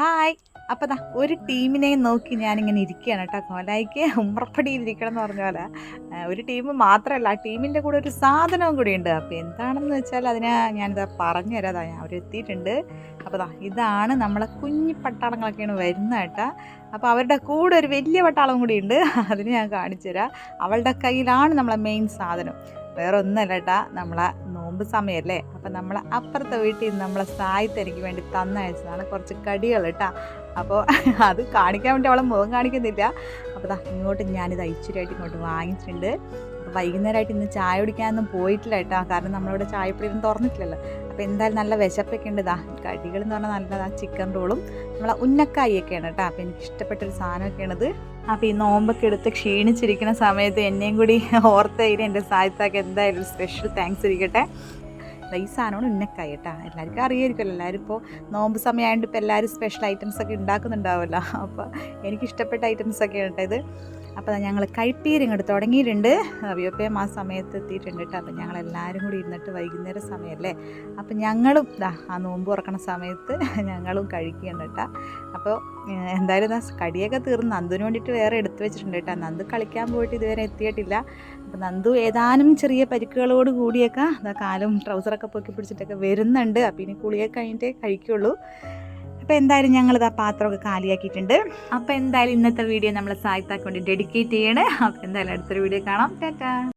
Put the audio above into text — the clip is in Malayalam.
ഹായ്. അപ്പോൾ ദാ ഒരു ടീമിനെ നോക്കി ഞാനിങ്ങനെ ഇരിക്കുകയാണ് കേട്ടോ. കോലായിക്ക് ഉമ്രപ്പടിയിൽ ഇരിക്കണം എന്ന് പറഞ്ഞ പോലെ. ഒരു ടീം മാത്രമല്ല ആ ടീമിന്റെ കൂടെ ഒരു സാധനവും കൂടി ഉണ്ട്. അപ്പോൾ എന്താണെന്ന് വെച്ചാൽ അതിനെ ഞാനിതാ പറഞ്ഞു തരാതാ ഞാൻ അവരെത്തിയിട്ടുണ്ട്. അപ്പോൾ ദാ ഇതാണ് നമ്മളെ കുഞ്ഞി പട്ടാളങ്ങളൊക്കെയാണ് വരുന്നത് കേട്ടോ. അപ്പോൾ അവരുടെ കൂടെ ഒരു വലിയ പട്ടാളം കൂടി ഉണ്ട്. അതിന് ഞാൻ കാണിച്ചു തരാം. അവളുടെ കയ്യിലാണ് നമ്മളെ മെയിൻ സാധനം. വേറെ ഒന്നല്ല കേട്ടാ. നമ്മളെ നോമ്പ് സമയമല്ലേ അപ്പം നമ്മൾ അപ്പുറത്തെ വീട്ടിൽ നിന്ന് നമ്മളെ സായിത്ത് എനിക്ക് വേണ്ടി തന്നയച്ചതാണ് കുറച്ച് കടികൾ കേട്ടാ അപ്പോൾ അത് കാണിക്കാൻ വേണ്ടി അവളെ മുഖം കാണിക്കുന്നില്ല. അപ്പോൾ ഇങ്ങോട്ട് ഞാനിത് ഐശ്വര്യമായിട്ട് ഇങ്ങോട്ട് വാങ്ങിച്ചിട്ടുണ്ട്. വൈകുന്നേരമായിട്ട് ഇന്ന് ചായ കുടിക്കാനൊന്നും പോയിട്ടില്ല കേട്ടോ കാരണം നമ്മളിവിടെ ചായപ്പൊടി ഒന്നും തുറന്നിട്ടില്ലല്ലോ. അപ്പോൾ എന്തായാലും നല്ല വിശപ്പൊക്കെ ഉണ്ട് ഇതാ കടികൾ എന്ന് പറഞ്ഞാൽ നല്ലതാ ചിക്കൻ റോളും നമ്മളെ ഉന്നക്കായൊക്കെയാണ് കേട്ടോ. അപ്പോൾ എനിക്ക് ഇഷ്ടപ്പെട്ടൊരു സാധനമൊക്കെയാണിത്. അപ്പോൾ ഈ നോമ്പൊക്കെ എടുത്ത് ക്ഷീണിച്ചിരിക്കുന്ന സമയത്ത് എന്നെയും കൂടി ഓർത്തതിന് എന്റെ സാഹിത്യമൊക്കെ എന്തായാലും സ്പെഷ്യൽ താങ്ക്സ് ഇരിക്കട്ടെ. ഈ സാധനമാണ് ഉന്നക്കായ കേട്ടോ. എല്ലാവർക്കും അറിയായിരിക്കുമല്ലോ. എല്ലാവരും ഇപ്പോൾ നോമ്പ് സമയമായതുകൊണ്ട് ഇപ്പോൾ എല്ലാവരും സ്പെഷ്യൽ ഐറ്റംസ് ഒക്കെ ഉണ്ടാക്കുന്നുണ്ടാവുമല്ലോ. അപ്പോൾ എനിക്ക് ഇഷ്ടപ്പെട്ട ഐറ്റംസ് കേട്ടോ ഇത്. അപ്പോൾ ഞങ്ങൾ കഴിപ്പീര് ഇങ്ങോട്ട് തുടങ്ങിയിട്ടുണ്ട്. അവിയോപ്പയം ആ സമയത്ത് എത്തിയിട്ടുണ്ട് കേട്ടോ അപ്പോൾ ഞങ്ങൾ എല്ലാവരും കൂടി ഇരുന്നിട്ട് വൈകുന്നേര സമയമല്ലേ അപ്പോൾ ഞങ്ങളും ആ നോമ്പ് തുറക്കണ സമയത്ത് ഞങ്ങളും കഴിക്കുകയാണ് കേട്ടോ അപ്പോൾ എന്തായാലും കടിയൊക്കെ തീർന്ന് നന്ദുവിന് വേണ്ടിയിട്ട് വേറെ എടുത്തു വെച്ചിട്ടുണ്ട് കേട്ടോ നന്ദു കളിക്കാൻ പോയിട്ട് ഇതുവരെ എത്തിയിട്ടില്ല. അപ്പോൾ നന്ദു ഏതാനും ചെറിയ പരിക്കുകളോട് കൂടിയൊക്കെ കാലും ട്രൗസറൊക്കെ പൊക്കി പിടിച്ചിട്ടൊക്കെ വരുന്നുണ്ട്. അപ്പോൾ ഇനി കുളിയൊക്കെ കഴിഞ്ഞിട്ടേ കഴിക്കുള്ളൂ. അപ്പോൾ എന്തായാലും ഞങ്ങളിത് ആ പാത്രമൊക്കെ കാലിയാക്കിയിട്ടുണ്ട്. അപ്പോൾ എന്തായാലും ഇന്നത്തെ വീഡിയോ നമ്മൾ സായിത്താക്ക് വേണ്ടി ഡെഡിക്കേറ്റ് ചെയ്യണേ. അപ്പോൾ എന്തായാലും അടുത്തൊരു വീഡിയോ കാണാം. ടാറ്റാ.